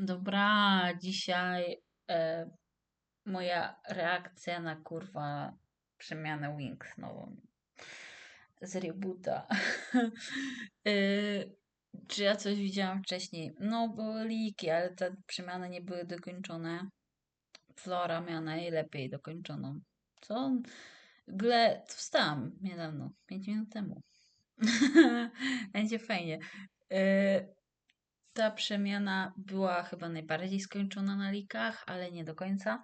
Dobra, dzisiaj e, moja reakcja na kurwa przemianę Wings nową z reboota. e, czy ja coś widziałam wcześniej? No, były liki, ale te przemiany nie były dokończone. Flora miała najlepiej dokończoną. Co? To wstałam niedawno, 5 minut temu. Będzie fajnie. E, ta przemiana była chyba najbardziej skończona na likach, ale nie do końca.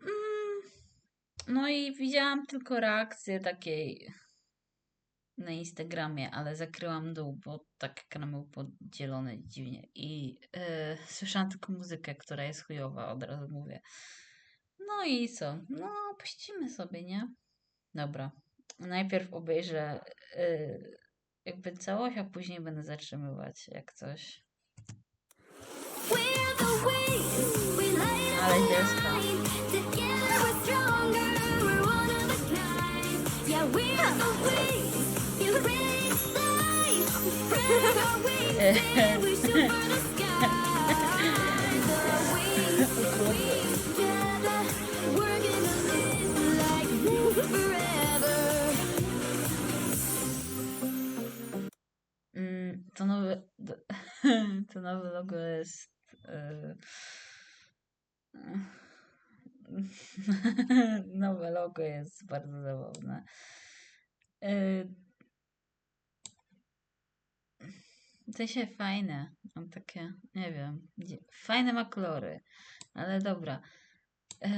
Mm, No i widziałam tylko reakcję takiej na Instagramie, ale zakryłam dół, bo tak ekran był podzielony dziwnie. I yy, słyszałam tylko muzykę, która jest chujowa, od razu mówię. No i co? No, puścimy sobie, nie? Dobra. Najpierw obejrzę yy, jakby całość, a później będę zatrzymywać, jak coś. Ale the to nowe, to nowe logo jest. y, nowe logo jest bardzo zabawne. Y, W sensie fajne. Mam takie, nie wiem. Fajne ma kolory, ale dobra. E,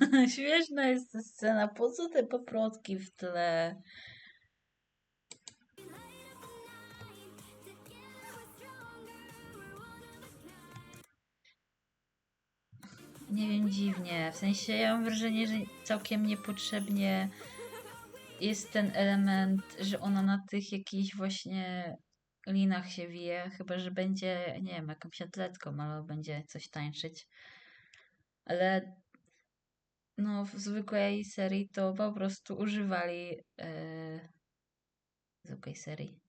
Śmieszna jest ta scena. Po co te paprotki w tle? Nie wiem, dziwnie. W sensie ja mam wrażenie, że całkiem niepotrzebnie jest ten element, że ona na tych jakichś właśnie linach się wije, chyba że będzie, nie wiem, jakąś atletką, albo będzie coś tańczyć. Ale no, w zwykłej serii to po prostu używali e, zwykłej serii.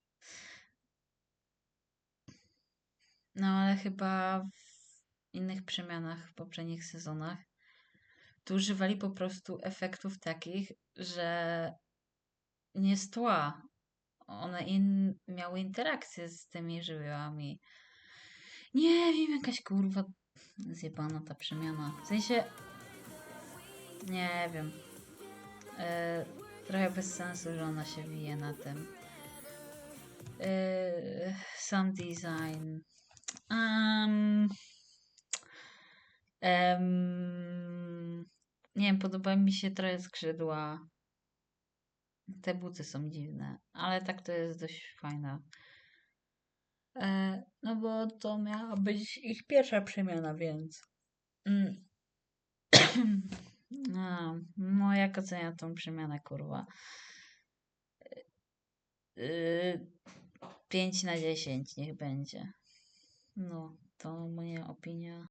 No, ale chyba w innych przemianach w poprzednich sezonach to używali po prostu efektów takich, że nie z tła. One in, miały interakcję z tymi żywiołami. Nie wiem, jakaś kurwa zjebana ta przemiana. W sensie, nie wiem. E, trochę bez sensu, że ona się wije na tym. E, sam design. Um, em, nie wiem, podoba mi się trochę skrzydła. Te buty są dziwne, ale tak to jest dość fajna. E, no bo to miała być ich pierwsza przemiana, więc. Mm. No, no jak ocenia tą przemianę, kurwa? Yy, 5 na 10 niech będzie. No, to moja opinia.